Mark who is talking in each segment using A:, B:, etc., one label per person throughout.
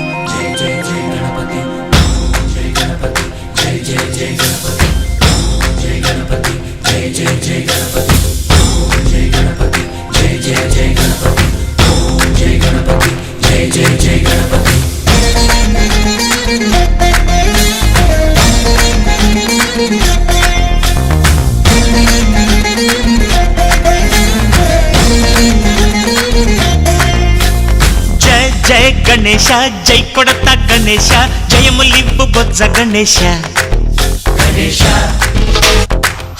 A: you. Ganesha జై కొడత గణేశ జయములివ్వు బొజ్జ గణేశ.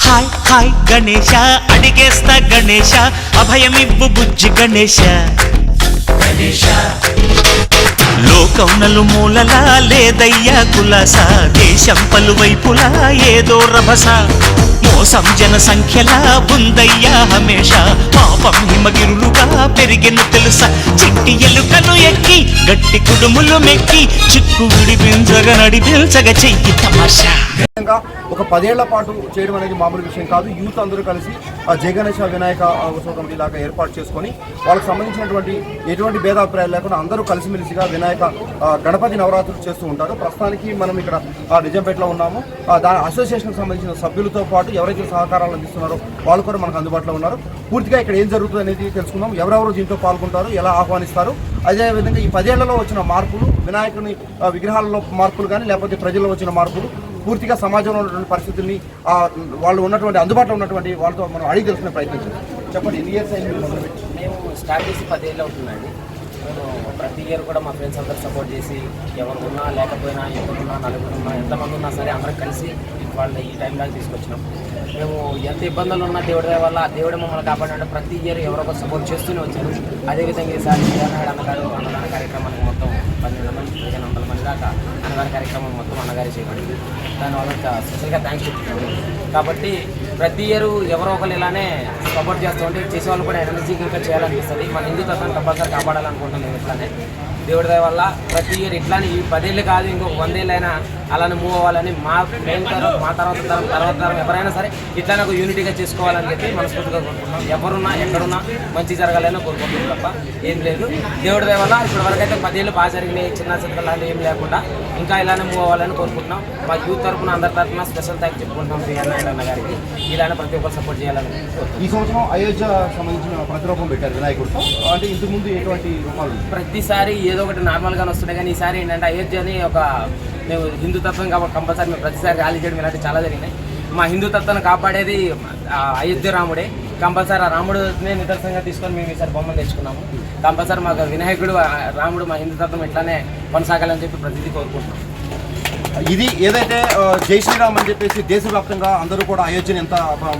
A: హాయ్ హాయ్ గణేశ అడిగేస్తా గణేశ అభయమివ్వు బుజ్జి గణేశ. లోకం మూలలా లేదయ్యా కులాస దేశం పలువైపులా ఏదో రభస. మోసం జన సంఖ్యలా ఉందయ్యా హమేష పాపం హిమగిరులుగా పెరిగిన తెలుసా? చిట్టి ఎలుకను ఎక్కి గట్టి కుడుములు మెక్కి చిక్కు విడిపించగ నడిపించగ చెయ్యి తమాషా.
B: ఒక పదేళ్ళ పాటు చేయడం అనేది మామూలు విషయం కాదు. యూత్ అందరూ కలిసి ఆ వినాయక ఆ, ఉత్సవ కమిటీ లాగా ఏర్పాటు చేసుకొని వాళ్ళకి సంబంధించినటువంటి ఎటువంటి భేదాభిప్రాయాలు లేకుండా అందరూ కలిసిమెలిసిగా వినాయక ఆ, గణపతి నవరాత్రులు చేస్తూ ఉంటారు. ప్రస్తుతానికి మనం ఇక్కడ ఆ, ఉన్నాము. దాని అసోసియేషన్కి సంబంధించిన సభ్యులతో పాటు ఎవరైతే సహకారాలు అందిస్తున్నారో వాళ్ళు కూడా మనకు అందుబాటులో ఉన్నారు. పూర్తిగా ఇక్కడ ఏం జరుగుతుంది అనేది తెలుసుకుందాం ఎవరెవరు దీంట్లో పాల్గొంటారు ఎలా ఆహ్వానిస్తారు. అదేవిధంగా ఈ పదేళ్ళలో వచ్చిన మార్పులు వినాయకుని విగ్రహాలలో మార్పులు కానీ లేకపోతే ప్రజల్లో వచ్చిన మార్పులు పూర్తిగా సమాజంలో ఉన్నటువంటి పరిస్థితుల్ని వాళ్ళు ఉన్నటువంటి అందుబాటులో ఉన్నటువంటి వాళ్ళతో మనం అడిగి తెలుసుకునే ప్రయత్నం చెప్పండి ఎన్ని ఇయర్స్ అయింది
C: మేము స్టార్ట్ చేసి పదేళ్ళు అవుతుందండి. ప్రతి ఇయర్ కూడా మా ఫ్రెండ్స్ అందరూ సపోర్ట్ చేసి ఎవరు ఉన్నా లేకపోయినా ఎవరున్నా నలుగురున్నా ఎంతమంది ఉన్నా సరే అందరం కలిసి వాళ్ళని ఈ టైం దాకా తీసుకొచ్చినాం. మేము ఎంత ఇబ్బందులు ఉన్నా దేవుడి వల్ల ఆ దేవుడు మమ్మల్ని కాపాడంటే ప్రతి ఇయర్ ఎవరో సపోర్ట్ చేస్తూనే వచ్చారు. అదేవిధంగా ఈసారి నాయుడు అన్నగారు అన్నదాన కార్యక్రమానికి మొత్తం పన్నెండు మంది పదిహేను వందల మంది దాకా అన్నదాన కార్యక్రమం మొత్తం అన్నగారి చేయబడింది. దానివల్ల స్పెషల్గా థ్యాంక్స్ చెప్తున్నాను. కాబట్టి ప్రతి ఇయర్ ఎవరో ఒకరు ఇలానే సపోర్ట్ చేస్తూ ఉంటే చేసేవాళ్ళు కూడా ఎనర్జీకి ఇంకా చేయాలనిపిస్తుంది. మన హిందూ తత్వాన్ని కంపల్సరీ కాపాడాలనుకుంటున్నాం ఇట్లానే? దేవుడి దయ వల్ల ప్రతి ఇయర్ ఇట్లానే ఈ పదేళ్ళు కాదు ఇంకొక వందేళ్ళైనా అలానే మూవ్ అవ్వాలని మా మెయిన్ తరం మా తర్వాత తరం తర్వాత తరం ఎవరైనా సరే ఇట్లానే ఒక యూనిటీగా చేసుకోవాలని చెప్పి మనస్ఫూర్తిగా కోరుకుంటున్నాం. ఎవరున్నా ఎక్కడున్నా మంచి జరగాలని కోరుకుంటున్నాం తప్ప ఏం లేదు. దేవుడి దయ వల్ల ఇప్పటి వరకు అయితే పదేళ్ళు బాగా జరిగినాయి చిన్న చిన్న ఏం లేకుండా ఇంకా ఇలానే మూవ్ అవ్వాలని కోరుకుంటున్నాం. మా యూత్ తరపున అందరి తరపున స్పెషల్ థ్యాంక్ చెప్పుకుంటున్నాం. బిఆర్ నాయుడు అన్న గారికి ఇలానే ప్రతి ఒక్కరు సపోర్ట్ చేయాలని
B: ఈ సంవత్సరం అయోధ్య సంబంధించిన ప్రతిరూపం పెట్టారు వినాయకుడితో. అంటే ఇంతకు ముందు ఎటువంటి రూపాలు?
C: ప్రతిసారి ఏదో ఒకటి నార్మల్గానే వస్తున్నాయి కానీ ఈసారి ఏంటంటే అయోధ్యని ఒక మేము హిందూ తత్వం కాబట్టి కంపల్సరీ మేము ప్రతిసారి ర్యాలీ చేయడం ఇలాంటివి చాలా జరిగినాయి. మా హిందూ తత్వాన్ని కాపాడేది అయోధ్య రాముడే. కంపల్సరీ ఆ రాముడునే నిదర్శనంగా తీసుకొని మేము ఈసారి బొమ్మను తెచ్చుకున్నాము. కంపల్సరీ మాకు వినాయకుడు రాముడు మా హిందూ తత్వం ఇట్లానే కొనసాగాలని చెప్పి ప్రతిదీ కోరుకుంటున్నాం.
B: ఇది ఏదైతే జై శ్రీరామ్ అని చెప్పేసి దేశవ్యాప్తంగా అందరూ కూడా అయోధ్యని ఎంత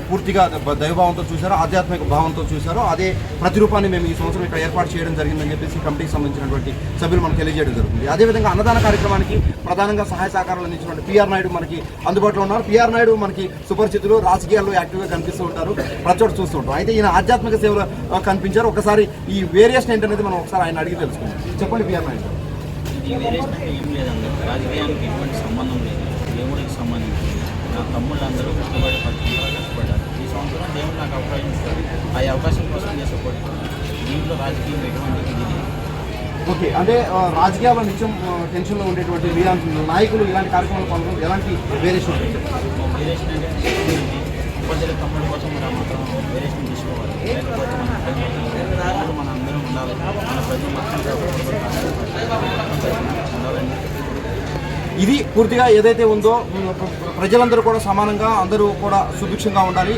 B: పూర్తిగా దైవభావంతో చూశారో ఆధ్యాత్మిక భావంతో చూశారో అదే ప్రతిరూపాన్ని మేము ఈ సంవత్సరం ఇక్కడ ఏర్పాటు చేయడం జరిగిందని చెప్పేసి కమిటీకి సంబంధించినటువంటి సభ్యులు మనకు తెలియజేయడం జరుగుతుంది. అదేవిధంగా అన్నదాన కార్యక్రమానికి ప్రధానంగా సహాయ సహకారాలు అందించినటువంటి పిఆర్ నాయుడు మనకి అందుబాటులో ఉన్నారు. పిఆర్ నాయుడు మనకి సుపరిచితులు రాజకీయాల్లో యాక్టివ్గా కనిపిస్తూ ఉంటారు ప్రతి చోట చూస్తూ ఉంటారు. అయితే ఈయన ఆధ్యాత్మిక సేవలు కనిపించారు. ఒకసారి ఈ వేరియేషన్ ఏంటనేది మనం ఒకసారి ఆయన అడిగి తెలుసుకుందాం. చెప్పండి పిఆర్ నాయుడు.
D: ఇది అంటే ఏం లేదండి. రాజకీయానికి ఎటువంటి సంబంధం లేదు. దేవుడికి సంబంధించింది. నా తమ్ముళ్ళు అందరూ కష్టపడి కష్టపడ్డారు. ఈ సంవత్సరం దేవుడు నాకు అవకాశం ఇస్తారు ఆ అవకాశం కోసం నేను సపోర్ట్ దీంట్లో రాజకీయం ఎటువంటి ఇది
B: ఓకే. అంటే ఆ, రాజకీయాల్లో నిత్యం టెన్షన్లో ఉండేటువంటి మీలాంటి నాయకులు ఇలాంటి కార్యక్రమాలు పాల్గొనడం ఎలాంటి వేరియేషన్ ఉంటుంది
D: వేరేషన్ అంటే ఉపాధ్యాయుల తమ్ముళ్ళ కోసం మాత్రం వేరేషన్ తీసుకోవాలి. లేకపోతే మన
B: ఇది పూర్తిగా ఏదైతే ఉందో ప్రజలందరూ కూడా సమానంగా అందరూ కూడా సుభిక్షంగా ఉండాలి.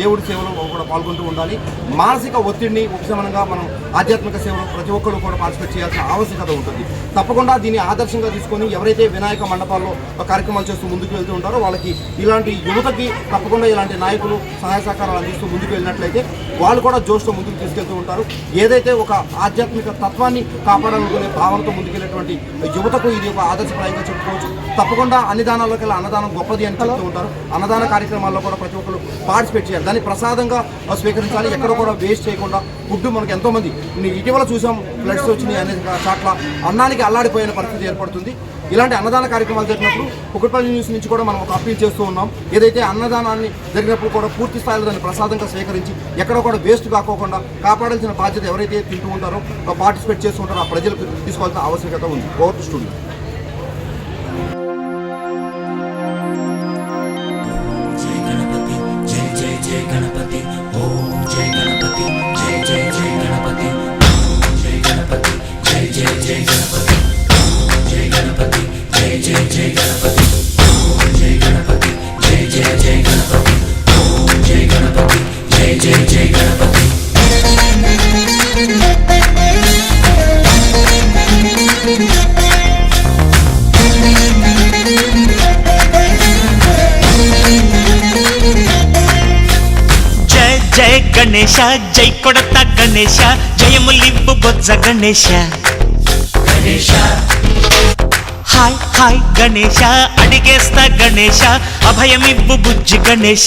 B: దేవుడి సేవలో కూడా పాల్గొంటూ ఉండాలి. మానసిక ఒత్తిడిని ఉపశమనంగా మనం ఆధ్యాత్మిక సేవలో ప్రతి ఒక్కరు కూడా పార్టిసిపేట్ చేయాల్సిన ఆవశ్యకత ఉంటుంది. తప్పకుండా దీన్ని ఆదర్శంగా తీసుకొని ఎవరైతే వినాయక మండపాల్లో కార్యక్రమాలు చేస్తూ ముందుకు వెళ్తూ ఉంటారో వాళ్ళకి ఇలాంటి యువతకి తప్పకుండా ఇలాంటి నాయకులు సహాయ సహకారాలు అందిస్తూ ముందుకు వెళ్ళినట్లయితే వాళ్ళు కూడా జోష్తో ముందుకు తీసుకెళ్తూ ఉంటారు. ఏదైతే ఒక ఆధ్యాత్మిక తత్వాన్ని కాపాడాలనుకునే భావనతో ముందుకెళ్ళేటువంటి యువతకు ఇది ఒక ఆదర్శప్రాయంగా చెప్పుకోవచ్చు. తప్పకుండా అన్ని దానాల్లోకి అన్నదానం గొప్పది అని చెప్తూ ఉంటారు. అన్నదాన కార్యక్రమాల్లో కూడా ప్రతి ఒక్కరు పార్టిసిపేట్ చేయాలి. దాన్ని ప్రసాదంగా స్వీకరించాలి. ఎక్కడ కూడా వేస్ట్ చేయకుండా ఫుడ్ మనకు ఎంతోమంది ఇటీవల చూసాం ఫ్లడ్స్ వచ్చినాయి అనే చాట్ల. అన్నానికి అల్లాడిపోయిన పరిస్థితి ఏర్పడుతుంది. ఇలాంటి అన్నదాన కార్యక్రమాలు జరిగినప్పుడు కుకట్పల్లి న్యూస్ నుంచి కూడా మనం ఒక అప్పీల్ చేస్తూ ఉన్నాం. ఏదైతే అన్నదానాన్ని జరిగినప్పుడు కూడా పూర్తి స్థాయిలో దాన్ని ప్రసాదంగా స్వీకరించి ఎక్కడ కూడా వేస్ట్ కాకోకుండా కాపాడాల్సిన బాధ్యత ఎవరైతే తింటూ ఉంటారో పార్టిసిపేట్ చేస్తూ ఉంటారో ఆ ప్రజలకు తీసుకోవాల్సిన ఆవశ్యకత ఉంది. ఓవర్
E: స్టూడెంట్
A: గణేశ జై కొడత గణేశ జయములివ్వు బొజ్జ గణేశ. హాయ్ హాయ్ గణేశ అడిగేస్తా గణేశ అభయమివ్వు బుజ్జి గణేశ.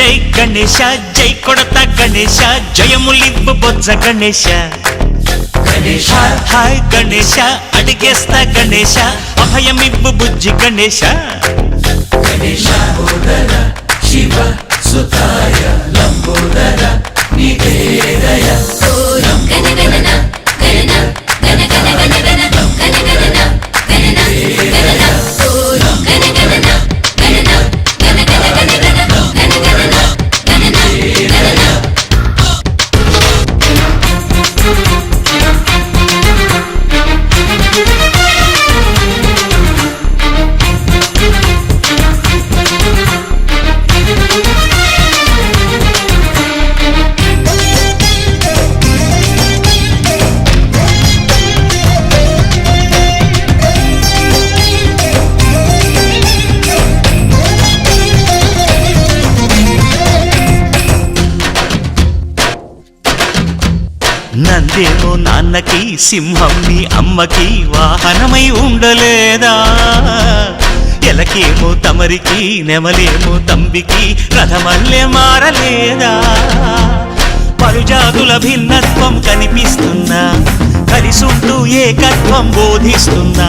A: జై గణేశ జై కొడత గణేశ జయములివ్వు బొజ్జ గణేశ. హాయ్ హాయ్ గణేశ అడిగేస్తా గణేశ అభయమివ్వు బుజ్జి గణేశ.
F: ఓం గణ గణన
A: నందేమో నాన్నకి సింహం నీ అమ్మకి వాహనమై ఉండలేదా? ఎలకేమో తమరికి నెమలేమో తంబికి రథమల్లే మారలేదా? పలుజాతుల భిన్నత్వం కనిపిస్తున్నా కలిసుంటూ ఏకత్వం బోధిస్తున్నా.